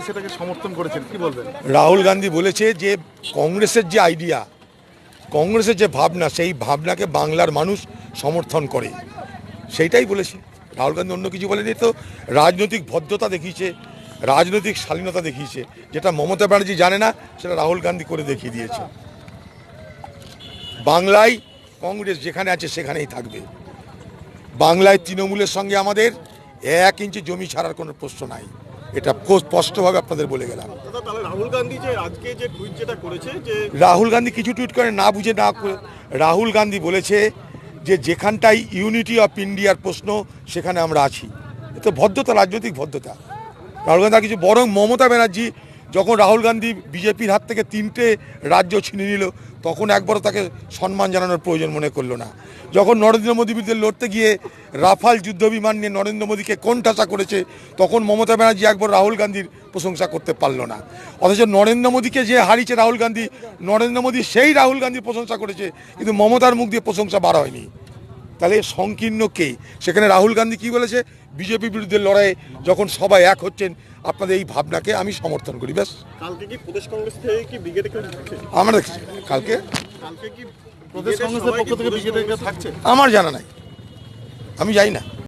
গান্ধী সেটাকে সমর্থন করেছেন, কি বলবেন? রাহুল গান্ধী বলেছে যে কংগ্রেসের যে আইডিয়া, কংগ্রেসের যে ভাবনা, সেই ভাবনাকে বাংলার মানুষ সমর্থন করে। সেইটাই বলেছে। রাহুল গান্ধী অন্য কিছু বলেনি তো, রাজনৈতিক ভদ্রতা দেখিয়েছে, রাজনৈতিক শালীনতা দেখিয়েছে, যেটা মমতা ব্যানার্জি জানে না, সেটা রাহুল গান্ধী করে দেখিয়ে দিয়েছে। বাংলায় কংগ্রেস যেখানে আছে, সেখানেই থাকবে। বাংলায় তৃণমূলের সঙ্গে আমাদের এক ইঞ্চি জমি ছাড়ার কোনো প্রশ্ন নাই। এটা খুব স্পষ্টভাবে আপনাদের বলে গেলাম। রাহুল গান্ধী যে আজকে যে টুইট যেটা করেছে যে রাহুল গান্ধী কিছু টুইট করে না বুঝে না রাহুল গান্ধী বলেছে যে যেখানটাই ইউনিটি অফ ইন্ডিয়ার প্রশ্ন সেখানে আমরা আছি। এ তো ভদ্রতা রাজনৈতিক ভদ্রতা। রাহুল গান্ধী কিছু বরং মমতা ব্যানার্জি যখন রাহুল গান্ধী বিজেপির হাত থেকে তিনটে রাজ্য ছিনে নিল, তখন একবারও তাকে সম্মান জানানোর প্রয়োজন মনে করল না। যখন নরেন্দ্র মোদী বিরুদ্ধে লড়তে গিয়ে রাফাল যুদ্ধবিমান নিয়ে নরেন্দ্র মোদীকে কোণঠাসা করেছে, তখন মমতা ব্যানার্জি একবার রাহুল গান্ধীর প্রশংসা করতে পারল না। অথচ নরেন্দ্র মোদীকে যে হারিয়েছে রাহুল গান্ধী, নরেন্দ্র মোদী সেই রাহুল গান্ধীর প্রশংসা করেছে, কিন্তু মমতার মুখ দিয়ে প্রশংসা বার হয়নি। তাহলে সংকীর্ণ কে? সেখানে রাহুল গান্ধী কি বলেছে? বিজেপির বিরুদ্ধে লড়াইয়ে যখন সবাই এক হচ্ছেন আপনাদের এই ভাবনাকে আমি সমর্থন করি ব্যাস। কালকে কি প্রদেশ কংগ্রেস থেকে কি ব্রিগেডে আমরা দেখছি। কালকে? কালকে কি প্রদেশ কংগ্রেসের পক্ষ থেকে প্রদেশ থাকছে? আমার জানা নাই। আমি যাই না।